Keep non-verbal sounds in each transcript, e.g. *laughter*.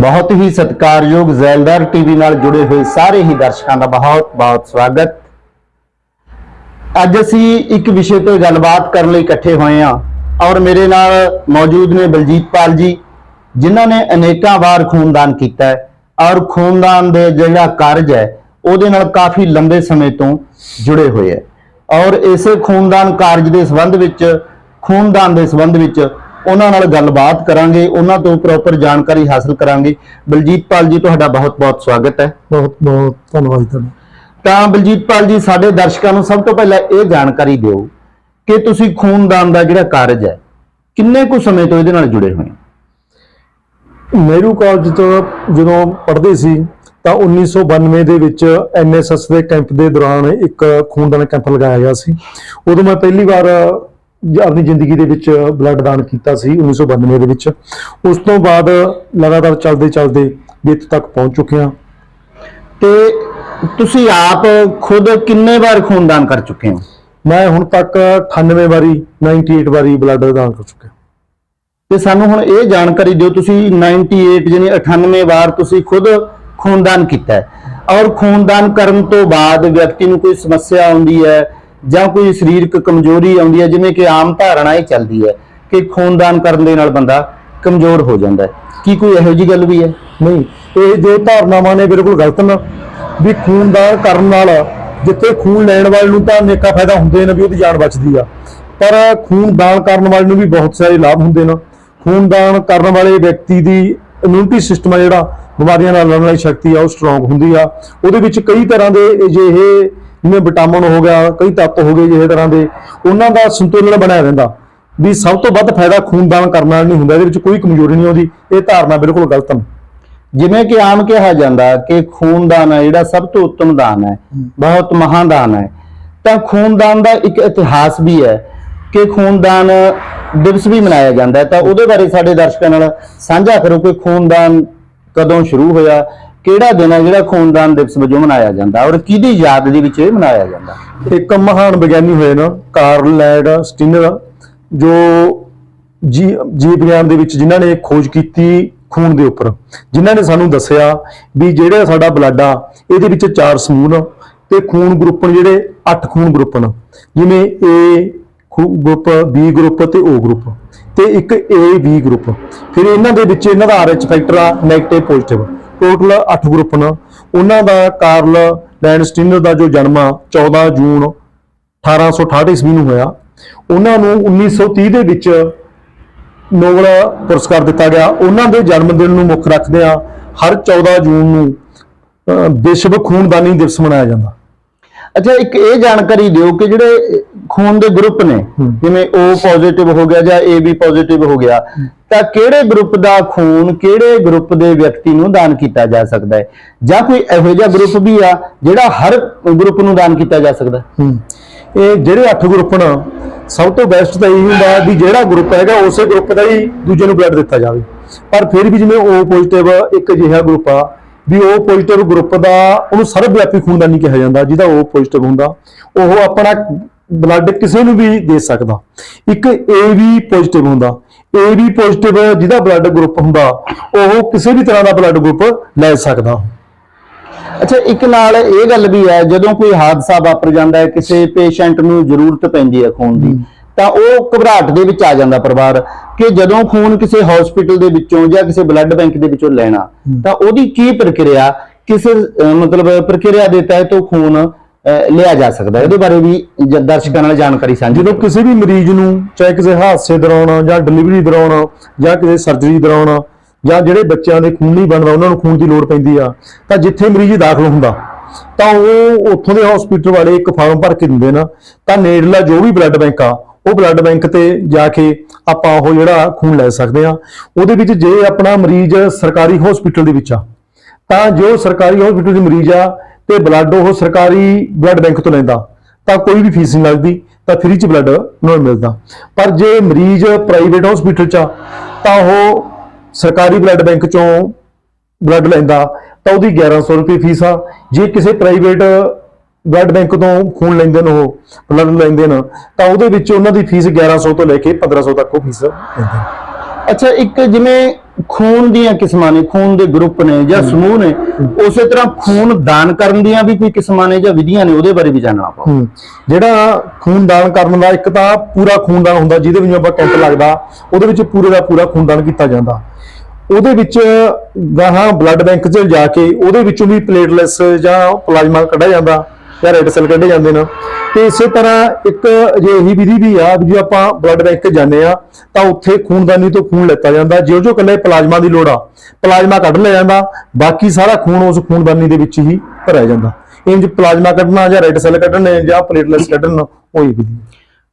ਬਹੁਤ ਹੀ ਸਤਿਕਾਰਯੋਗ ਜ਼ੈਲਦਾਰ ਟੀਵੀ ਨਾਲ ਜੁੜੇ ਹੋਏ ਸਾਰੇ ਹੀ ਦਰਸ਼ਕਾਂ ਦਾ ਬਹੁਤ ਬਹੁਤ ਸਵਾਗਤ। ਅੱਜ ਅਸੀਂ ਇੱਕ ਵਿਸ਼ੇ ਤੇ ਗੱਲਬਾਤ ਕਰਨ ਲਈ ਇਕੱਠੇ ਹੋਏ ਹਾਂ ਔਰ ਮੇਰੇ ਨਾਲ ਮੌਜੂਦ ਨੇ ਬਲਜੀਤ ਪਾਲ ਜੀ, ਜਿਨ੍ਹਾਂ ਨੇ ਅਨੇਕਾਂ ਵਾਰ ਖੂਨਦਾਨ ਕੀਤਾ ਹੈ ਔਰ ਖੂਨਦਾਨ ਦੇ ਜਿਹੜਾ ਕਾਰਜ ਹੈ, ਉਹਦੇ ਨਾਲ ਕਾਫੀ ਲੰਬੇ ਸਮੇਂ ਤੋਂ ਜੁੜੇ ਹੋਏ ਹੈ। ਔਰ ਇਸੇ ਖੂਨਦਾਨ ਕਾਰਜ ਦੇ ਸੰਬੰਧ ਵਿੱਚ, ਖੂਨਦਾਨ ਦੇ ਸੰਬੰਧ ਵਿੱਚ ਉਹਨਾਂ ਨਾਲ ਗੱਲਬਾਤ ਕਰਾਂਗੇ ਉਹਨਾਂ ਤੋਂ ਪ੍ਰੋਪਰ ਜਾਣਕਾਰੀ ਹਾਸਲ ਕਰਾਂਗੇ। ਬਲਜੀਤ ਪਾਲ ਜੀ ਤੁਹਾਡਾ ਬਹੁਤ-ਬਹੁਤ ਸਵਾਗਤ ਹੈ। ਬਹੁਤ ਬਹੁਤ ਧੰਨਵਾਦ ਤੁਹਾਡਾ। ਤਾਂ ਬਲਜੀਤ ਪਾਲ ਜੀ ਸਾਡੇ ਦਰਸ਼ਕਾਂ ਨੂੰ ਸਭ ਤੋਂ ਪਹਿਲਾਂ ਇਹ ਜਾਣਕਾਰੀ ਦਿਓ ਕਿ ਤੁਸੀਂ ਖੂਨਦਾਨ ਦਾ ਜਿਹੜਾ ਕਾਰਜ ਹੈ ਕਿੰਨੇ ਕੁ ਸਮੇਂ ਤੋਂ ਇਹਦੇ ਨਾਲ ਜੁੜੇ ਹੋਏ ਹੋ? ਨਹਿਰੂ ਕਾਲਜ ਤੋਂ ਜਦੋਂ ਪੜ੍ਹਦੇ ਸੀ ਤਾਂ 1992 ਦੇ ਵਿੱਚ ਐਨਐਸਐਸ ਦੇ ਕੈਂਪ ਦੇ ਦੌਰਾਨ ਇੱਕ ਖੂਨਦਾਨ ਕੈਂਪ ਲਗਾਇਆ ਗਿਆ ਸੀ। ਉਦੋਂ ਮੈਂ ਪਹਿਲੀ ਵਾਰ ਆਪਣੀ ਜ਼ਿੰਦਗੀ ਦੇ ਵਿੱਚ ਬਲੱਡ ਦਾਨ ਕੀਤਾ ਸੀ 1992 ਦੇ ਵਿੱਚ। ਉਸ ਤੋਂ ਬਾਅਦ ਲਗਾਤਾਰ ਚੱਲਦੇ ਚੱਲਦੇ ਵੀ ਤੱਕ ਪਹੁੰਚ ਚੁੱਕੇ ਹਾਂ। ਤੇ ਤੁਸੀਂ ਆਪ ਖੁਦ ਕਿੰਨੇ ਵਾਰ ਖੂਨਦਾਨ ਕਰ ਚੁੱਕੇ ਹੋ? ਮੈਂ ਹੁਣ ਤੱਕ 98 ਵਾਰੀ 98 ਵਾਰੀ ਬਲੱਡ ਦਾਨ ਕਰ ਚੁੱਕਿਆ। ਤੇ ਸਾਨੂੰ ਹੁਣ ਇਹ ਜਾਣਕਾਰੀ ਦਿਓ, ਤੁਸੀਂ 98 ਜਾਨੀ 98 ਵਾਰ ਤੁਸੀਂ ਖੁਦ ਖੂਨਦਾਨ ਕੀਤਾ ਹੈ। ਔਰ ਖੂਨਦਾਨ ਕਰਨ ਤੋਂ ਬਾਅਦ ਵਿਅਕਤੀ ਨੂੰ ਕੋਈ ਸਮੱਸਿਆ ਆਉਂਦੀ ਹੈ ਜਾਂ ਕੋਈ ਸਰੀਰਕ ਕਮਜ਼ੋਰੀ ਆਉਂਦੀ ਹੈ, ਜਿਵੇਂ ਕਿ ਆਮ ਧਾਰਨਾ ਇਹ ਚੱਲਦੀ ਹੈ ਕਿ ਖੂਨਦਾਨ ਕਰਨ ਦੇ ਨਾਲ ਬੰਦਾ ਕਮਜ਼ੋਰ ਹੋ ਜਾਂਦਾ ਹੈ। ਕੀ ਕੋਈ ਇਹੋ ਜਿਹੀ ਗੱਲ ਵੀ ਹੈ? ਨਹੀਂ, ਇਹ ਜੋ ਧਾਰਨਾਵਾਂ ਨੇ ਬਿਲਕੁਲ ਗਲਤ ਨੇ, ਵੀ ਖੂਨਦਾਨ ਕਰਨ ਨਾਲ ਜਿੱਥੇ ਖੂਨ ਲੈਣ ਵਾਲੇ ਨੂੰ ਤਾਂ ਅਨੇਕਾਂ ਫਾਇਦਾ ਹੁੰਦੇ ਨੇ, ਵੀ ਉਹਦੀ ਜਾਨ ਬਚਦੀ ਆ। ਪਰ ਖੂਨਦਾਨ ਕਰਨ ਵਾਲੇ ਨੂੰ ਵੀ ਬਹੁਤ ਸਾਰੇ ਲਾਭ ਹੁੰਦੇ ਨੇ। ਖੂਨਦਾਨ ਕਰਨ ਵਾਲੇ ਵਿਅਕਤੀ ਦੀ ਇਮਿਊਨਿਟੀ ਸਿਸਟਮ ਆ ਜਿਹੜਾ, ਬਿਮਾਰੀਆਂ ਨਾਲ ਲੜਨ ਵਾਲੀ ਸ਼ਕਤੀ ਆ, ਉਹ ਸਟਰੋਂਗ ਹੁੰਦੀ ਆ। ਉਹਦੇ ਵਿੱਚ ਕਈ ਤਰ੍ਹਾਂ ਦੇ ਅਜਿਹੇ ਜਿਵੇਂ ਵਿਟਾਮਿਨ ਹੋ ਗਿਆ, ਕਈ ਤੱਤ ਹੋ ਗਏ ਜਿਹੇ ਤਰ੍ਹਾਂ ਦੇ, ਉਹਨਾਂ ਦਾ ਸੰਤੁਲਨ ਬਣਿਆ ਰਹਿੰਦਾ। ਵੀ ਸਭ ਤੋਂ ਵੱਧ ਫਾਇਦਾ ਖੂਨਦਾਨ ਕਰਨ ਨਾਲ ਨਹੀਂ ਹੁੰਦਾ, ਇਹਦੇ ਵਿੱਚ ਕੋਈ ਕਮਜ਼ੋਰੀ ਨਹੀਂ ਆਉਂਦੀ, ਇਹ ਧਾਰਨਾ ਬਿਲਕੁਲ ਗਲਤ ਹੈ। ਜਿਵੇਂ ਕਿ ਆਮ ਕਿਹਾ ਜਾਂਦਾ ਕਿ ਖੂਨਦਾਨ ਹੈ, ਜਿਹੜਾ ਸਭ ਤੋਂ ਉੱਤਮ ਦਾਨ ਹੈ, ਬਹੁਤ ਮਹਾਨ ਦਾਨ ਹੈ। ਤਾਂ ਖੂਨਦਾਨ ਦਾ ਇੱਕ ਇਤਿਹਾਸ ਵੀ ਹੈ ਕਿ ਖੂਨਦਾਨ ਦਿਵਸ ਵੀ ਮਨਾਇਆ ਜਾਂਦਾ ਹੈ। ਤਾਂ ਉਹਦੇ ਬਾਰੇ ਸਾਡੇ ਦਰਸ਼ਕਾਂ ਨਾਲ ਸਾਂਝਾ ਕਰੋ ਕਿ ਖੂਨਦਾਨ ਕਦੋਂ ਸ਼ੁਰੂ ਹੋਇਆ ਕਿਹੜਾ ਦਿਨ ਹੈ ਜਿਹੜਾ ਖੂਨਦਾਨ ਦਿਵਸ ਵਜੋਂ ਮਨਾਇਆ ਜਾਂਦਾ ਔਰ ਕਿਹਦੀ ਯਾਦ ਦੇ ਵਿੱਚ ਇਹ ਮਨਾਇਆ ਜਾਂਦਾ? ਇੱਕ ਮਹਾਨ ਵਿਗਿਆਨੀ ਹੋਏ ਨਾ, ਕਾਰਲ ਲੈਡ ਸਟਿਨਰ, ਜੋ ਜੀ, ਜੀਵ ਵਿਗਿਆਨ ਦੇ ਵਿੱਚ ਜਿਨ੍ਹਾਂ ਨੇ ਖੋਜ ਕੀਤੀ ਖੂਨ ਦੇ ਉੱਪਰ, ਜਿਨ੍ਹਾਂ ਨੇ ਸਾਨੂੰ ਦੱਸਿਆ ਵੀ ਜਿਹੜਾ ਸਾਡਾ ਬਲੱਡ ਆ, ਇਹਦੇ ਵਿੱਚ ਚਾਰ ਸਮੂਹ ਨੇ ਤੇ ਖੂਨ ਗਰੁੱਪ ਨੇ ਜਿਹੜੇ 8 ਖੂਨ ਗਰੁੱਪ ਨੇ, ਜਿਵੇਂ A ਗਰੁੱਪ ਬੀ ਗਰੁੱਪ ਤੇ ਓ ਗਰੁੱਪ ਤੇ ਇੱਕ ਏ ਬੀ ਗਰੁੱਪ। ਫਿਰ ਇਹਨਾਂ ਦੇ ਵਿੱਚ ਇਹਨਾਂ ਦਾ RH ਫੈਕਟਰ ਆ 네ਗੇਟਿਵ ਪੋਜ਼ਿਟਿਵ ਟੋਟਲ 8 ਗਰੁੱਪ ਨੇ। ਉਹਨਾਂ ਦਾ ਕਾਰਲ ਲੈਂਡਸਟੀਨਰ ਦਾ ਜੋ ਜਨਮ ਆ 14 ਜੂਨ 1868 ਈਸਵੀ ਨੂੰ ਹੋਇਆ। ਉਹਨਾਂ ਨੂੰ 1930 ਦੇ ਵਿੱਚ ਨੋਬਲ ਪੁਰਸਕਾਰ ਦਿੱਤਾ ਗਿਆ। ਉਹਨਾਂ ਦੇ ਜਨਮ ਦਿਨ ਨੂੰ ਮੁੱਖ ਰੱਖਦੇ ਆ, ਹਰ 14 ਜੂਨ ਨੂੰ ਵਿਸ਼ਵ ਖੂਨਦਾਨੀ ਦਿਵਸ ਮਨਾਇਆ ਜਾਂਦਾ। ਅੱਛਾ ਇੱਕ ਇਹ ਜਾਣਕਾਰੀ ਦਿਓ ਕਿ ਜਿਹੜੇ ਖੂਨ ਦੇ ਗਰੁੱਪ ਨੇ। ਜਿਵੇਂ O ਪੋਜ਼ਿਟਿਵ ਹੋ ਗਿਆ ਜਾਂ AB ਪੋਜ਼ਿਟਿਵ ਹੋ ਗਿਆ ਤਾਂ ਕਿਹੜੇ ਗਰੁੱਪ ਦਾ ਖੂਨ ਕਿਹੜੇ ਗਰੁੱਪ ਦੇ ਵਿਅਕਤੀ ਨੂੰ ਦਾਨ ਕੀਤਾ ਜਾ ਸਕਦਾ ਹੈ ਜਾਂ ਕੋਈ ਇਹੋ ਜਿਹਾ ਗਰੁੱਪ ਵੀ ਆ ਜਿਹੜਾ ਹਰ ਗਰੁੱਪ ਨੂੰ ਦਾਨ ਕੀਤਾ ਜਾ ਸਕਦਾ? ਇਹ ਜਿਹੜੇ 8 ਗਰੁੱਪ ਨੇ ਸਭ ਤੋਂ ਬੈਸਟ ਤਾਂ ਇਹ ਹੁੰਦਾ ਵੀ ਜਿਹੜਾ ਗਰੁੱਪ ਹੈਗਾ ਉਸੇ ਗਰੁੱਪ ਦਾ ਹੀ ਦੂਜੇ ਨੂੰ ਬਲੱਡ ਦਿੱਤਾ ਜਾਵੇ ਪਰ ਫਿਰ ਵੀ ਜਿਵੇਂ O ਪੋਜ਼ਿਟਿਵ ਇੱਕ ਅਜਿਹਾ ਗਰੁੱਪ ਆ ਵੀ O ਪੋਜ਼ਿਟਿਵ ਗਰੁੱਪ ਦਾ ਉਹਨੂੰ ਸਰਵਵਿਆਪੀ ਖੂਨਦਾਨੀ ਕਿਹਾ ਜਾਂਦਾ ਜਿਹਦਾ O ਪੋਜ਼ਿਟਿਵ ਹੁੰਦਾ ਉਹ ਆਪਣਾ ਬਲੱਡ ਕਿਸੇ ਨੂੰ ਵੀ ਦੇ ਸਕਦਾ। ਇੱਕ AB ਪੋਜ਼ਿਟਿਵ ਹੁੰਦਾ AB ਪੋਜ਼ਿਟਿਵ ਜਿਹਦਾ ਬਲੱਡ ਗਰੁੱਪ ਹੁੰਦਾ ਉਹ ਕਿਸੇ ਵੀ ਤਰ੍ਹਾਂ ਦਾ ਬਲੱਡ ਗਰੁੱਪ ਲੈ ਸਕਦਾ। ਅੱਛਾ ਇੱਕ ਨਾਲ ਇਹ ਗੱਲ ਵੀ ਹੈ ਜਦੋਂ ਕੋਈ ਹਾਦਸਾ ਵਾਪਰ ਜਾਂਦਾ ਹੈ ਕਿਸੇ ਪੇਸ਼ੈਂਟ ਨੂੰ ਜ਼ਰੂਰਤ ਪੈਂਦੀ ਹੈ ਖੂਨ ਦੀ ਤਾਂ ਉਹ ਘਬਰਾਹਟ ਦੇ ਵਿੱਚ ਆ ਜਾਂਦਾ ਪਰਿਵਾਰ ਕਿ ਜਦੋਂ ਖੂਨ ਕਿਸੇ ਹਸਪੀਟਲ ਦੇ ਵਿੱਚੋਂ ਜਾਂ ਕਿਸੇ ਬਲੱਡ ਬੈਂਕ ਦੇ ਵਿੱਚੋਂ ਲੈਣਾ ਤਾਂ ਉਹਦੀ ਕੀ ਪ੍ਰਕਿਰਿਆ ਕਿਸ ਮਤਲਬ ਪ੍ਰਕਿਰਿਆ ਦੇ ਤਹਿਤ ਉਹ ਖੂਨ ਲਿਆ ਜਾ ਸਕਦਾ। ਇਹਦੇ ਬਾਰੇ ਵੀ ਦਰਸ਼ਕਾਂ ਨਾਲ ਜਾਣਕਾਰੀ ਸਾਂਝੀ ਜਦੋਂ ਕਿਸੇ ਵੀ ਮਰੀਜ਼ ਨੂੰ ਚਾਹੇ ਕਿਸੇ ਹਾਦਸੇ ਦੌਰਾਨ ਜਾਂ ਡਿਲੀਵਰੀ ਦੌਰਾਨ ਜਾਂ ਕਿਸੇ ਸਰਜਰੀ ਦੌਰਾਨ ਜਾਂ ਜਿਹੜੇ ਬੱਚਿਆਂ ਦੇ ਖੂਨ ਨਹੀਂ ਬਣਦਾ ਉਹਨਾਂ ਨੂੰ ਖੂਨ ਦੀ ਲੋੜ ਪੈਂਦੀ ਆ ਤਾਂ ਜਿੱਥੇ ਮਰੀਜ਼ ਦਾਖਲ ਹੁੰਦਾ ਤਾਂ ਉਹ ਉੱਥੋਂ ਦੇ ਹਸਪੀਟਲ ਵਾਲੇ ਇੱਕ ਫਾਰਮ ਭਰ ਕੇ ਦਿੰਦੇ ਨਾ ਤਾਂ ਨੇੜਲਾ ਜੋ ਵੀ ਬਲੱਡ ਬੈਂਕ ਆ ਉਹ ਬਲੱਡ ਬੈਂਕ ਤੇ ਜਾ ਕੇ ਆਪਾਂ ਉਹ ਜਿਹੜਾ ਖੂਨ ਲੈ ਸਕਦੇ ਆ ਉਹਦੇ ਵਿੱਚ ਜੇ ਆਪਣਾ ਮਰੀਜ਼ ਸਰਕਾਰੀ ਹਸਪੀਟਲ ਦੇ ਵਿੱਚ ਆ, ਤਾਂ ਜੋ ਸਰਕਾਰੀ ਹਸਪੀਟਲ ਦੇ ਮਰੀਜ਼ ਆ ਤੇ ਬਲੱਡ ਉਹ ਸਰਕਾਰੀ ਬਲੱਡ ਬੈਂਕ ਤੋਂ ਲੈਂਦਾ, ਤਾਂ ਕੋਈ ਵੀ ਫੀਸ ਨਹੀਂ ਲੱਗਦੀ, ਤਾਂ ਫ੍ਰੀ ਚ ਬਲੱਡ ਉਹਨਾਂ ਮਿਲਦਾ। ਪਰ ਜੇ ਮਰੀਜ਼ ਪ੍ਰਾਈਵੇਟ ਹਸਪੀਟਲ ਚ ਆ, ਤਾਂ ਉਹ ਸਰਕਾਰੀ ਬਲੱਡ ਬੈਂਕ ਚੋਂ ਬਲੱਡ ਲੈਂਦਾ, ਤਾਂ ਉਹਦੀ 1100 ਰੁਪਏ ਫੀਸ ਆ। ਜੇ ਕਿਸੇ ਪ੍ਰਾਈਵੇਟ ਬਲੱਡ ਬੈਂਕ ਤੋਂ ਖੂਨ ਲੈਂਦੇ ਨੇ ਉਹ ਬਲੱਡ ਲੈਂਦੇ ਨੇ ਤਾਂ ਉਹਦੇ ਵਿੱਚ ਉਹਨਾਂ ਦੀ ਫੀਸ 1100 ਤੋਂ ਲੈ ਕੇ 1500 ਤੱਕ ਉਹ ਫੀਸ ਲੈਂਦੇ ਅੱਛਾ ਇੱਕ ਜਿਵੇਂ ਖੂਨ ਦੀਆਂ ਕਿਸਮਾਂ ਨੇ ਖੂਨ ਦੇ ਗਰੁੱਪ ਨੇ ਜਾਂ ਸਮੂਹ ਨੇ ਉਸੇ ਤਰ੍ਹਾਂ ਖੂਨ ਦਾਨ ਕਰਨ ਦੀਆਂ ਵੀ ਕੋਈ ਕਿਸਮਾਂ ਨੇ ਜਾਂ ਵਿਧੀਆਂ ਨੇ ਉਹਦੇ ਬਾਰੇ ਵੀ ਜਾਣਨਾ ਹੂੰ। ਜਿਹੜਾ ਖੂਨਦਾਨ ਕਰਨ ਦਾ ਇੱਕ ਤਾਂ ਪੂਰਾ ਖੂਨਦਾਨ ਹੁੰਦਾ ਜਿਹਦੇ ਵਿੱਚ ਆਪਾਂ ਕੈਂਪ ਲੱਗਦਾ ਉਹਦੇ ਵਿੱਚ ਪੂਰੇ ਦਾ ਪੂਰਾ ਖੂਨਦਾਨ ਕੀਤਾ ਜਾਂਦਾ। ਉਹਦੇ ਵਿੱਚ ਗਾਹਾਂ ਬਲੱਡ ਬੈਂਕ 'ਚ ਜਾ ਕੇ ਉਹਦੇ ਵਿੱਚੋਂ ਵੀ ਪਲੇਟਲੈਸ ਜਾਂ ਪਲਾਜ਼ਮਾ ਕੱਢਿਆ ਜਾਂਦਾ। ਜਾਂ ਰੈੱਡ ਸੈੱਲ ਕੱਢੇ ਜਾਂਦੇ ਨੇ। ਤੇ ਇਸੇ ਤਰ੍ਹਾਂ ਇੱਕ ਅਜਿਹੀ ਵਿਧੀ ਵੀ ਆ ਵੀ ਜੇ ਆਪਾਂ ਬਲੱਡ ਬੈਂਕ ਜਾਂਦੇ ਆ, ਤਾਂ ਉੱਥੇ ਖੂਨਦਾਨੀ ਤੋਂ ਖੂਨ ਲੈਤਾ ਜਾਂਦਾ। ਜਿਉਂ ਜੋ ਕੱਲੇ ਪਲਾਜ਼ਮਾ ਦੀ ਲੋੜ ਆ, ਪਲਾਜ਼ਮਾ ਕੱਢ ਲਿਆ ਜਾਂਦਾ, ਬਾਕੀ ਸਾਰਾ ਖੂਨ ਉਸ ਖੂਨਦਾਨੀ ਦੇ ਵਿੱਚ ਹੀ ਭਰਿਆ ਜਾਂਦਾ। ਇੰਜ ਪਲਾਜ਼ਮਾ ਕੱਢਣਾ ਜਾਂ ਰੈੱਡ ਸੈੱਲ ਕੱਢਣੇ ਜਾਂ ਪਲੇਟਲੈਸ ਕੱਢਣ, ਉਹ ਹੀ ਵਿਧੀ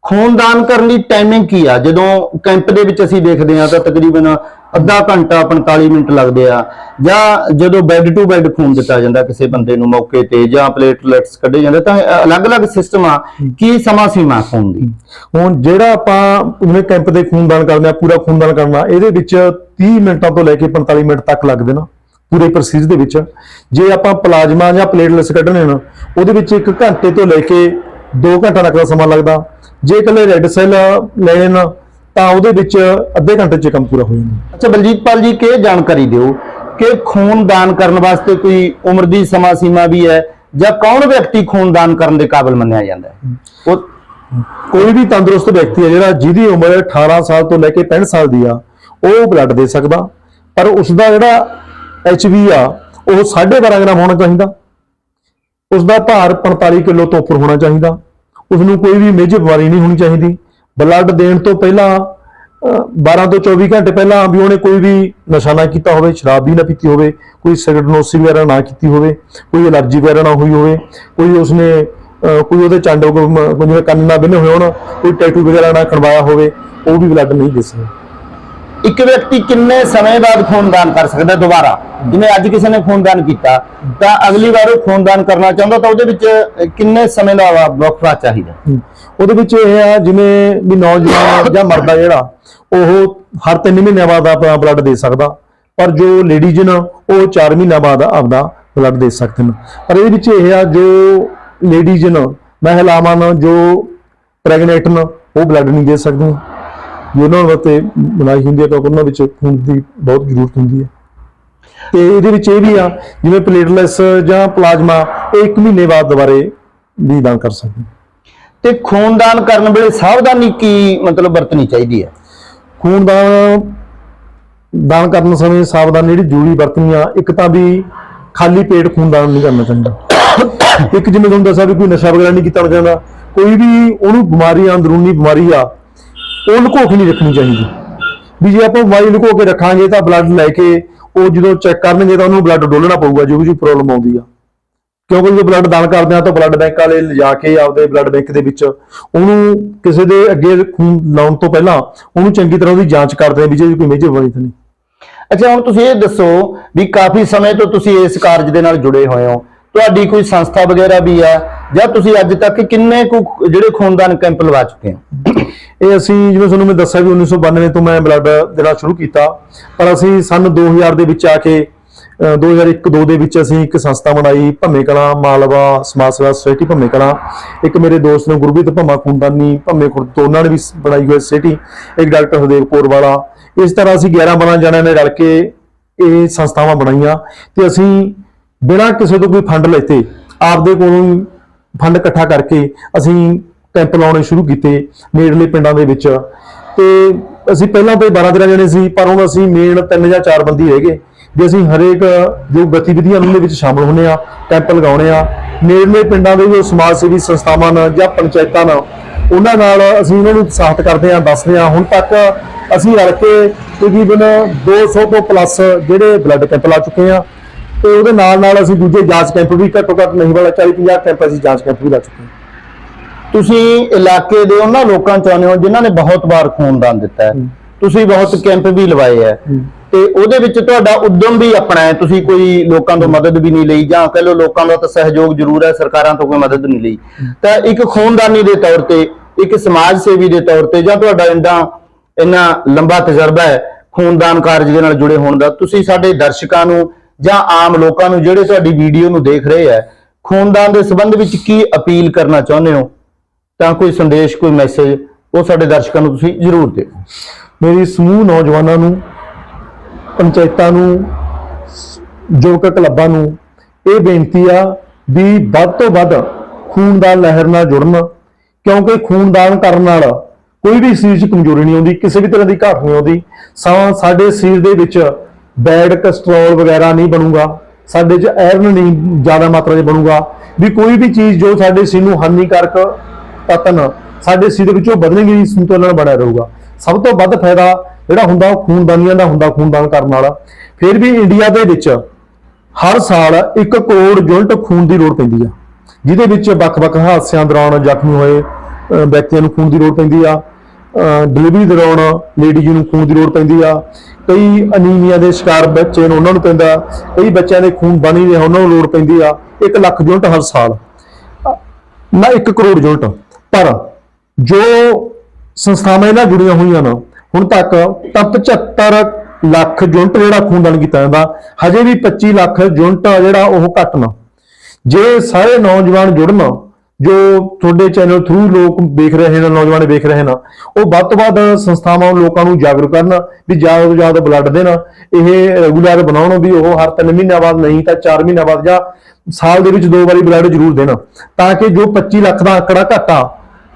ਖੂਨਦਾਨ ਕਰਨ ਦੀ ਟਾਈਮਿੰਗ ਕੀ ਆ? ਜਦੋਂ ਕੈਂਪ ਦੇ ਵਿੱਚ ਅਸੀਂ ਦੇਖਦੇ ਆ ਤਾਂ ਤਕਰੀਬਨ ਅੱਧਾ ਘੰਟਾ 45 ਮਿੰਟ ਲੱਗਦੇ ਆ। ਜਾਂ ਜਦੋਂ ਬੈੱਡ ਟੂ ਬੈੱਡ ਖੂਨ ਦਿੱਤਾ ਜਾਂਦਾ ਕਿਸੇ ਬੰਦੇ ਨੂੰ ਮੌਕੇ ਤੇ, ਜਾਂ ਪਲੇਟਲੈਟਸ ਕੱਢੇ ਜਾਂਦੇ, ਤਾਂ ਅਲੱਗ-ਅਲੱਗ ਸਿਸਟਮ ਆ। ਕੀ ਸਮਾਂ ਸੀਮਾ ਖੂਨ ਦੀ? ਹੁਣ ਜਿਹੜਾ ਆਪਾਂ ਉਹਨੇ ਕੈਂਪ ਦੇ ਖੂਨਦਾਨ ਕਰਦੇ ਆ, ਪੂਰਾ ਖੂਨਦਾਨ ਕਰਨਾ ਇਹਦੇ ਵਿੱਚ 30 ਮਿੰਟਾਂ ਤੋਂ ਲੈ ਕੇ 45 ਮਿੰਟ ਤੱਕ ਲੱਗਦੇ ਨਾ ਪੂਰੇ ਪ੍ਰੋਸੀਜਰ ਦੇ ਵਿੱਚ। ਜੇ ਆਪਾਂ ਪਲਾਜ਼ਮਾ ਜਾਂ ਪਲੇਟਲੈਟਸ ਕੱਢਣੇ ਨਾ, ਉਹਦੇ ਵਿੱਚ 1 ਘੰਟੇ ਤੋਂ ਲੈ ਕੇ 2 ਘੰਟਾ ਤੱਕ ਦਾ ਸਮਾਂ ਲੱਗਦਾ। ਜੇ ਇਕੱਲੇ ਰੈੱਡ ਸੈੱਲ ਲੈਣੇ ਤਾਂ ਉਹਦੇ ਵਿੱਚ ਅੱਧੇ ਘੰਟੇ 'ਚ ਕੰਮ ਪੂਰਾ ਹੋ ਜਾਂਦਾ। ਅੱਛਾ ਬਲਜੀਤ ਪਾਲ ਜੀ ਕਿ ਜਾਣਕਾਰੀ ਦਿਓ ਕਿ ਖੂਨ ਦਾਨ ਕਰਨ ਵਾਸਤੇ ਕੋਈ ਉਮਰ ਦੀ ਸਮਾਂ ਸੀਮਾ ਵੀ ਹੈ ਜਾਂ ਕੌਣ ਵਿਅਕਤੀ ਖੂਨ ਦਾਨ ਕਰਨ ਦੇ ਕਾਬਿਲ ਮੰਨਿਆ ਜਾਂਦਾ ਹੈ? ਉਹ ਕੋਈ ਵੀ ਤੰਦਰੁਸਤ ਵਿਅਕਤੀ ਹੈ ਜਿਹੜਾ ਜਿਹਦੀ ਉਮਰ 18 ਸਾਲ ਤੋਂ ਲੈ ਕੇ 65 ਸਾਲ ਦੀ ਆ ਉਹ ਬਲੱਡ ਦੇ ਸਕਦਾ ਪਰ ਉਸ ਦਾ ਜਿਹੜਾ ਐਚਬੀ ਆ ਉਹ 12.5 ਗ੍ਰਾਮ ਹੋਣਾ ਚਾਹੀਦਾ। ਉਸ ਦਾ ਭਾਰ 45 ਕਿਲੋ ਤੋਂ ਉੱਪਰ ਹੋਣਾ ਚਾਹੀਦਾ। ਉਸ ਨੂੰ ਕੋਈ ਵੀ ਮੇਜਰ ਬਿਮਾਰੀ ਨਹੀਂ ਹੋਣੀ ਚਾਹੀਦੀ। ਬਲੱਡ ਦੇਣ ਤੋਂ ਪਹਿਲਾਂ ਅਹ, 12 ਤੋਂ 24 ਘੰਟੇ ਪਹਿਲਾਂ ਵੀ ਉਹਨੇ ਕੋਈ ਵੀ ਨਸ਼ਾ ਨਾ ਕੀਤਾ ਹੋਵੇ ਸ਼ਰਾਬ ਵੀ ਨਾ ਪੀਤੀ ਹੋਵੇ ਕੋਈ ਸਿਗਰਟ ਨੋਸੀ ਵਗੈਰਾ ਨਾ ਕੀਤੀ ਹੋਵੇ ਕੋਈ ਅਲਰਜੀ ਵਗੈਰਾ ਨਾ ਹੋਈ ਹੋਵੇ ਕੋਈ ਉਸਨੇ ਕੋਈ ਉਹਦੇ ਚੰਡ ਜਿਵੇਂ ਕੰਨ ਨਾ ਬਿੰਨੇ ਹੋਏ ਹੋਣ ਕੋਈ ਟੈਟੂ ਵਗੈਰਾ ਨਾ ਕਰਵਾਇਆ ਹੋਵੇ ਉਹ ਵੀ ਬਲੱਡ ਨਹੀਂ ਦੇ ਸਕਦਾ। ਇੱਕ ਵਿਅਕਤੀ ਕਿੰਨੇ ਸਮੇਂ ਬਾਅਦ ਖੂਨਦਾਨ ਕਰ ਸਕਦਾ ਦੁਬਾਰਾ। ਜਿਵੇਂ ਅੱਜ ਕਿਸੇ ਨੇ ਖੂਨਦਾਨ ਕੀਤਾ ਤਾਂ ਅਗਲੀ ਵਾਰ ਉਹ ਖੂਨਦਾਨ ਕਰਨਾ ਚਾਹੁੰਦਾ ਤਾਂ ਉਹਦੇ ਵਿੱਚ ਕਿੰਨੇ ਸਮੇਂ ਦਾ ਵਕਫਾ ਚਾਹੀਦਾ? ਉਹਦੇ ਵਿੱਚ ਇਹ ਆ ਜਿਵੇਂ ਵੀ ਨੌਜਵਾਨ *coughs* ਜਾਂ ਮਰਦਾ ਜਿਹੜਾ ਉਹ ਹਰ 3 ਮਹੀਨਿਆਂ ਬਾਅਦ ਆਪਣਾ ਬਲੱਡ ਦੇ ਸਕਦਾ ਪਰ ਜੋ ਲੇਡੀਜ਼ ਨੇ ਉਹ 4 ਮਹੀਨਿਆਂ ਬਾਅਦ ਆਪਦਾ ਬਲੱਡ ਦੇ ਸਕਦੇ ਨੇ। ਪਰ ਇਹਦੇ ਵਿੱਚ ਇਹ ਆ ਜੋ ਲੇਡੀਜ਼ ਨੇ ਮਹਿਲਾਵਾਂ ਨੇ ਜੋ ਪ੍ਰੈਗਨੈਂਟ ਨੇ ਉਹ ਬਲੱਡ ਨਹੀਂ ਦੇ ਸਕਦੀਆਂ। ਵੀ ਉਹਨਾਂ ਵਾਸਤੇ ਬਣਾਈ ਹੁੰਦੀ ਹੈ ਕਿਉਂਕਿ ਉਹਨਾਂ ਵਿੱਚ ਖੂਨ ਦੀ ਬਹੁਤ ਜ਼ਰੂਰਤ ਹੁੰਦੀ ਹੈ। ਤੇ ਇਹਦੇ ਵਿੱਚ ਇਹ ਵੀ ਆ ਜਿਵੇਂ ਪਲੇਟਲੈਸ ਜਾਂ ਪਲਾਜ਼ਮਾ ਇਹ 1 ਮਹੀਨੇ ਬਾਅਦ ਦੁਬਾਰੇ ਵੀ ਦਾਨ ਕਰ ਸਕਦੇ। ਤੇ ਖੂਨਦਾਨ ਕਰਨ ਵੇਲੇ ਸਾਵਧਾਨੀ ਕੀ ਮਤਲਬ ਵਰਤਣੀ ਚਾਹੀਦੀ ਹੈ? ਖੂਨ ਦਾ ਦਾਨ ਕਰਨ ਸਮੇਂ ਸਾਵਧਾਨੀ ਜਿਹੜੀ ਜ਼ਰੂਰੀ ਵਰਤਣੀ ਆ ਇੱਕ ਤਾਂ ਵੀ ਖਾਲੀ ਪੇਟ ਖੂਨ ਦਾਨ ਨਹੀਂ ਕਰਨਾ ਚਾਹੀਦਾ। ਇੱਕ ਜਿਵੇਂ ਤੁਹਾਨੂੰ ਦੱਸਿਆ ਵੀ ਕੋਈ ਨਸ਼ਾ ਵਗੈਰਾ ਨਹੀਂ ਕੀਤਾ ਚਾਹੀਦਾ ਕੋਈ ਵੀ ਉਹਨੂੰ ਬਿਮਾਰੀ ਆ ਅੰਦਰੂਨੀ ਬਿਮਾਰੀ ਆ ਉਹ ਲੁਕੋ ਕੇ ਨਹੀਂ ਰੱਖਣੀ ਚਾਹੀਦੀ। ਵੀ ਜੇ ਆਪਾਂ ਮੋਬਾਈਲ ਲੁਕੋ ਕੇ ਰੱਖਾਂਗੇ ਤਾਂ ਬਲੱਡ ਲੈ ਕੇ ਉਹ ਜਦੋਂ ਚੈੱਕ ਕਰਨਗੇ ਤਾਂ ਉਹਨੂੰ ਬਲੱਡ ਡੋਲਣਾ ਪਊਗਾ ਜੋ ਵੀ ਪ੍ਰੋਬਲਮ ਆਉਂਦੀ ਆ। ਕਿਉਂਕਿ ਜਦੋਂ ਬਲੱਡ ਦਾਨ ਕਰਦੇ ਆ ਤਾਂ ਬਲੱਡ ਬੈਂਕ ਵਾਲੇ ਲਿਜਾ ਕੇ ਆਪਦੇ ਬਲੱਡ ਬੈਂਕ ਦੇ ਵਿੱਚ ਉਹਨੂੰ ਕਿਸੇ ਦੇ ਅੱਗੇ ਖੂਨ ਲਾਉਣ ਤੋਂ ਪਹਿਲਾਂ ਉਹਨੂੰ ਚੰਗੀ ਤਰ੍ਹਾਂ ਉਹਦੀ ਜਾਂਚ ਕਰਦੇ ਆ ਵੀ ਜੇ ਕੋਈ ਮੇਜਰ ਬਿਮਾਰੀ ਤਾਂ ਨਹੀਂ। ਅੱਛਾ, ਹੁਣ ਤੁਸੀਂ ਇਹ ਦੱਸੋ ਵੀ ਕਾਫੀ ਸਮੇਂ ਤੋਂ ਤੁਸੀਂ ਇਸ ਕਾਰਜ ਦੇ ਨਾਲ ਜੁੜੇ ਹੋਏ ਹੋ। ਤੁਹਾਡੀ ਕੋਈ ਸੰਸਥਾ ਵਗੈਰਾ ਵੀ ਆ, ਜਾਂ ਤੁਸੀਂ ਅੱਜ ਤੱਕ ਕਿੰਨੇ ਕੁ ਜਿਹੜੇ ਖੂਨਦਾਨ ਕੈਂਪ ਲਵਾ ਚੁੱਕੇ ਹੋ? ਇਹ ਅਸੀਂ, ਜਿਵੇਂ ਤੁਹਾਨੂੰ ਮੈਂ ਦੱਸਿਆ ਵੀ 1992 ਤੋਂ ਮੈਂ ਬਲੱਡ ਦੇਣਾ ਸ਼ੁਰੂ ਕੀਤਾ, ਪਰ ਅਸੀਂ ਸਨ 2000 ਦੇ ਵਿੱਚ ਆ ਕੇ 2001-2 ਦੇ ਵਿੱਚ ਅਸੀਂ ਇੱਕ ਸੰਸਥਾ ਬਣਾਈ ਭੰਮੇ ਕਲਾਂ ਮਾਲਵਾ ਸਮਾਜ ਸੇਵਾ ਸੁਸਾਇਟੀ ਭੰਮੇ ਕਲਾਂ ਇੱਕ ਮੇਰੇ ਦੋਸਤ ਨੇ ਗੁਰਬੀਤ ਭੰਮਾ ਖੂਨਦਾਨੀ, ਭੰਮੇ ਖੁਰਦ ਤੋਂ ਉਹਨਾਂ ਨੇ ਵੀ ਬਣਾਈ ਹੋਈ ਸੁਸਾਇਟੀ ਇੱਕ ਡਾਕਟਰ ਹਰਦੇਵ ਕੌਰ ਵਾਲਾ। ਇਸ ਤਰ੍ਹਾਂ ਅਸੀਂ 11 12 ਜਣਿਆਂ ਨੇ ਰਲ ਕੇ ਇਹ ਸੰਸਥਾਵਾਂ ਬਣਾਈਆਂ, ਤੇ ਅਸੀਂ ਬਿਨਾਂ ਕਿਸੇ ਤੋਂ ਕੋਈ ਫੰਡ ਲੈਤੇ, ਆਪਦੇ ਕੋਲੋਂ ਫੰਡ ਇਕੱਠਾ ਕਰਕੇ ਅਸੀਂ ਕੈਂਪ ਲਾਉਣੇ ਸ਼ੁਰੂ ਕੀਤੇ ਨੇੜਲੇ ਪਿੰਡਾਂ ਦੇ ਵਿੱਚ। ਤੇ ਅਸੀਂ ਪਹਿਲਾਂ ਤਾਂ 12 13 ਜਣੇ ਸੀ, ਪਰ ਹੁਣ ਅਸੀਂ ਮੇਨ ਤਿੰਨ ਜਾਂ ਚਾਰ ਬੰਦੀ ਰਹਿ ਗਏ। ਵੀ ਅਸੀਂ ਹਰੇਕ ਜੋ ਗਤੀਵਿਧੀਆਂ ਉਹਨਾਂ ਦੇ ਵਿੱਚ ਸ਼ਾਮਲ ਹੁੰਦੇ ਆ, ਕੈਂਪ ਲਗਾਉਣੇ ਆ। ਨੇੜਲੇ ਪਿੰਡਾਂ ਦੇ ਜੋ ਸਮਾਜ ਸੇਵੀ ਸੰਸਥਾਵਾਂ ਨੇ ਜਾਂ ਪੰਚਾਇਤਾਂ ਨੇ ਉਹਨਾਂ ਨਾਲ ਅਸੀਂ ਉਹਨਾਂ ਨੂੰ ਉਤਸ਼ਾਹਿਤ ਕਰਦੇ ਆ ਦੱਸਦੇ ਆ ਹੁਣ ਤੱਕ ਅਸੀਂ ਰਲ ਕੇ ਤਕਰੀਬਨ 200 ਤੋਂ ਪਲੱਸ ਜਿਹੜੇ ਬਲੱਡ ਕੈਂਪ ਲਾ ਚੁੱਕੇ ਆ ਤੇ ਉਹਦੇ ਨਾਲ ਨਾਲ ਅਸੀਂ ਦੂਜੇ ਜਾਂਚ ਕੈਂਪ ਵੀ ਘੱਟੋ ਘੱਟ ਨਹੀਂ ਵਾਲਾ 40 50 ਕੈਂਪ ਅਸੀਂ ਜਾਂਚ ਕੈਂਪ ਵੀ ਲਾ ਚੁੱਕੇ ਹਾਂ। ਤੁਸੀਂ ਇਲਾਕੇ ਦੇ ਉਹਨਾਂ ਲੋਕਾਂ ਚ ਆਉਂਦੇ ਹੋ ਜਿਨ੍ਹਾਂ ਨੇ ਬਹੁਤ ਵਾਰ ਖੂਨਦਾਨ ਦਿੱਤਾ ਹੈ। ਤੁਸੀਂ ਬਹੁਤ ਕੈਂਪ ਵੀ ਲਵਾਏ ਹੈ। ਤੇ ਉਹਦੇ ਵਿੱਚ ਤੁਹਾਡਾ ਉਦਮ ਵੀ ਆਪਣਾ ਹੈ। ਤੁਸੀਂ ਕੋਈ ਲੋਕਾਂ ਤੋਂ ਮਦਦ ਵੀ ਨਹੀਂ ਲਈ ਜਾਂ ਕਹ ਲਓ ਲੋਕਾਂ ਦਾ ਤਾਂ ਸਹਿਯੋਗ ਜ਼ਰੂਰ ਹੈ ਸਰਕਾਰਾਂ ਤੋਂ ਕੋਈ ਮਦਦ ਨਹੀਂ ਲਈ। ਤਾਂ ਇੱਕ ਖੂਨਦਾਨੀ ਦੇ ਤੌਰ ਤੇ ਇੱਕ ਸਮਾਜ ਸੇਵੀ ਦੇ ਤੌਰ ਤੇ ਜਾਂ ਤੁਹਾਡਾ ਇੰਨਾ ਇੰਨਾ ਲੰਬਾ ਤਜਰਬਾ ਹੈ ਖੂਨਦਾਨ ਕਾਰਜ ਦੇ ਨਾਲ ਜੁੜੇ ਹੋਣ ਦਾ। ਤੁਸੀਂ ਸਾਡੇ ਦਰਸ਼ਕਾਂ ਨੂੰ ਜਾਂ ਆਮ ਲੋਕਾਂ ਨੂੰ ਜਿਹੜੇ ਤੁਹਾਡੀ ਵੀਡੀਓ ਨੂੰ ਦੇਖ ਰਹੇ ਹੈ ਖੂਨਦਾਨ ਦੇ ਸੰਬੰਧ ਵਿੱਚ ਕੀ ਅਪੀਲ ਕਰਨਾ ਚਾਹੁੰਦੇ ਹੋ? ਤਾਂ ਕੋਈ ਸੰਦੇਸ਼, ਕੋਈ ਮੈਸੇਜ ਉਹ ਸਾਡੇ ਦਰਸ਼ਕਾਂ ਨੂੰ ਤੁਸੀਂ ਜ਼ਰੂਰ ਦਿਓ। ਮੇਰੀ ਸਮੂਹ ਨੌਜਵਾਨਾਂ ਨੂੰ, ਪੰਚਾਇਤਾਂ ਨੂੰ ਯੁਵਕ ਕਲੱਬਾਂ ਨੂੰ ਇਹ ਬੇਨਤੀ ਆ ਵੀ ਵੱਧ ਤੋਂ ਵੱਧ ਖੂਨਦਾਨ ਲਹਿਰ ਨਾਲ ਜੁੜਨ, ਕਿਉਂਕਿ ਖੂਨਦਾਨ ਕਰਨ ਨਾਲ ਕੋਈ ਵੀ ਸਰੀਰ 'ਚ ਕਮਜ਼ੋਰੀ ਨਹੀਂ ਆਉਂਦੀ, ਕਿਸੇ ਵੀ ਤਰ੍ਹਾਂ ਦੀ ਘਾਟ ਨਹੀਂ ਆਉਂਦੀ। ਸਾ ਸਾਡੇ ਸਰੀਰ ਦੇ ਵਿੱਚ ਬੈਡ ਕੋਲੇਸਟ੍ਰੋਲ ਵਗੈਰਾ ਨਹੀਂ ਬਣੂਗਾ, ਸਾਡੇ 'ਚ ਆਇਰਨ ਨਹੀਂ ਜ਼ਿਆਦਾ ਮਾਤਰਾ 'ਚ ਬਣੂਗਾ, ਵੀ ਕੋਈ ਵੀ ਚੀਜ਼ ਜੋ ਸਾਡੇ ਸਰੀਰ ਨੂੰ ਹਾਨੀਕਾਰਕ ਤੱਤਨ, ਸਾਡੇ ਸਰੀਰ ਵਿੱਚੋਂ ਬਦਲਣਗੇ ਸੰਤੁਲਨ ਬਣਿਆ ਰਹੂਗਾ। ਸਭ ਤੋਂ ਵੱਧ ਫਾਇਦਾ ਜਿਹੜਾ ਹੁੰਦਾ ਉਹ ਖੂਨਦਾਨੀਆਂ ਦਾ ਹੁੰਦਾ, ਖੂਨਦਾਨ ਕਰਨ ਵਾਲਾ। ਫਿਰ ਵੀ ਇੰਡੀਆ ਦੇ ਵਿੱਚ ਹਰ ਸਾਲ 1 ਕਰੋੜ ਯੂਨਿਟ ਖੂਨ ਦੀ ਲੋੜ ਪੈਂਦੀ ਆ, ਜਿਹਦੇ ਵਿੱਚ ਵੱਖ-ਵੱਖ ਹਾਦਸਿਆਂ ਦੌਰਾਨ ਜ਼ਖਮੀ ਹੋਏ ਵਿਅਕਤੀਆਂ ਨੂੰ ਖੂਨ ਦੀ ਲੋੜ ਪੈਂਦੀ ਆ। ਡਿਲੀਵਰੀ ਦੌਰਾਨ ਲੇਡੀਜ਼ ਨੂੰ ਖੂਨ ਦੀ ਲੋੜ ਪੈਂਦੀ ਆ। ਕਈ ਅਨੀਮੀਆ ਦੇ ਸ਼ਿਕਾਰ ਬੱਚੇ ਨੇ ਉਹਨਾਂ ਨੂੰ ਪੈਂਦਾ। ਕਈ ਬੱਚਿਆਂ ਦੇ ਖੂਨ ਬਣ ਨਹੀਂ ਰਿਹਾ, ਉਹਨਾਂ ਨੂੰ ਲੋੜ ਪੈਂਦੀ ਆ 1 ਲੱਖ ਯੂਨਿਟ ਹਰ ਸਾਲ। ਨਾ 1 ਕਰੋੜ ਯੂਨਿਟ। ਪਰ ਜੋ ਸੰਸਥਾਵਾਂ ਇਹਨਾਂ ਜੁੜੀਆਂ ਹੋਈਆਂ ਨਾ, ਹੁਣ ਤੱਕ ਤਾਂ 75 ਲੱਖ ਯੂਨਿਟ ਜਿਹੜਾ ਖੂਨਦਾਨ ਕੀਤਾ ਜਾਂਦਾ। ਹਜੇ ਵੀ 25 ਲੱਖ ਯੂਨਿਟ ਜਿਹੜਾ ਉਹ ਘੱਟ ਨਾ। ਜੇ ਸਾਰੇ ਨੌਜਵਾਨ ਜੁੜਨ ਜੋ ਤੁਹਾਡੇ ਚੈਨਲ ਥਰੂ ਲੋਕ ਵੇਖ ਰਹੇ ਨੇ, ਨੌਜਵਾਨ ਵੇਖ ਰਹੇ ਨੇ, ਉਹ ਵੱਧ ਤੋਂ ਵੱਧ ਸੰਸਥਾਵਾਂ ਨੂੰ, ਲੋਕਾਂ ਨੂੰ ਜਾਗਰੂਕ ਕਰਨ, ਵੀ ਜ਼ਿਆਦਾ ਤੋਂ ਜ਼ਿਆਦਾ ਬਲੱਡ ਦੇਣ। ਇਹ ਰੈਗੂਲਰ ਬਣਾਉਣ ਵੀ ਉਹ ਹਰ 3 ਮਹੀਨਿਆਂ ਬਾਅਦ ਨਹੀਂ ਤਾਂ 4 ਮਹੀਨਿਆਂ ਬਾਅਦ ਜਾਂ ਸਾਲ ਦੇ ਵਿੱਚ ਦੋ ਵਾਰੀ ਬਲੱਡ ਜ਼ਰੂਰ ਦੇਣ। ਤਾਂ ਕਿ ਜੋ 25 ਲੱਖ ਦਾ ਆંકੜਾ ਘਟਾ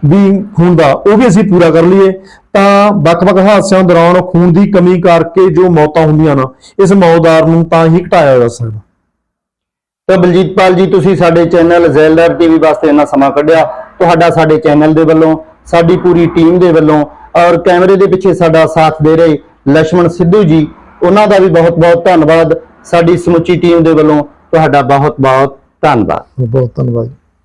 ਵੀ ਖੂਨ ਦਾ ਉਹ ਵੀ ਅਸੀਂ ਪੂਰਾ ਕਰ ਲਈਏ। ਤਾਂ ਵੱਖ-ਵੱਖ ਹਾਦਸਿਆਂ ਦੌਰਾਨ ਖੂਨ ਦੀ ਕਮੀ ਕਰਕੇ ਜੋ ਮੌਤਾਂ ਹੁੰਦੀਆਂ ਨਾ, ਇਸ ਮੌਤਦਾਰ ਨੂੰ ਤਾਂ ਹੀ ਘਟਾਇਆ ਜਾ ਸਕਦਾ। ਤਾਂ ਬਲਜੀਤ ਪਾਲ ਜੀ, ਤੁਸੀਂ ਸਾਡੇ ਚੈਨਲ ਜ਼ੈਲਦਾਰ ਟੀਵੀ ਵਾਸਤੇ ਇੰਨਾ ਸਮਾਂ ਕੱਢਿਆ। ਤੁਹਾਡਾ ਸਾਡੇ ਚੈਨਲ ਦੇ ਵੱਲੋਂ, ਸਾਡੀ ਪੂਰੀ ਟੀਮ ਦੇ ਵੱਲੋਂ ਔਰ ਕੈਮਰੇ ਦੇ ਪਿੱਛੇ ਸਾਡਾ ਸਾਥ ਦੇ ਰਹੇ ਲక్ష్మణ ਸਿੱਧੂ ਜੀ, ਉਹਨਾਂ ਦਾ ਵੀ ਬਹੁਤ-ਬਹੁਤ ਧੰਨਵਾਦ। ਸਾਡੀ ਸਮੁੱਚੀ ਟੀਮ ਦੇ ਵੱਲੋਂ ਤੁਹਾਡਾ ਬਹੁਤ-ਬਹੁਤ ਧੰਨਵਾਦ। ਬਹੁਤ ਧੰਨਵਾਦ।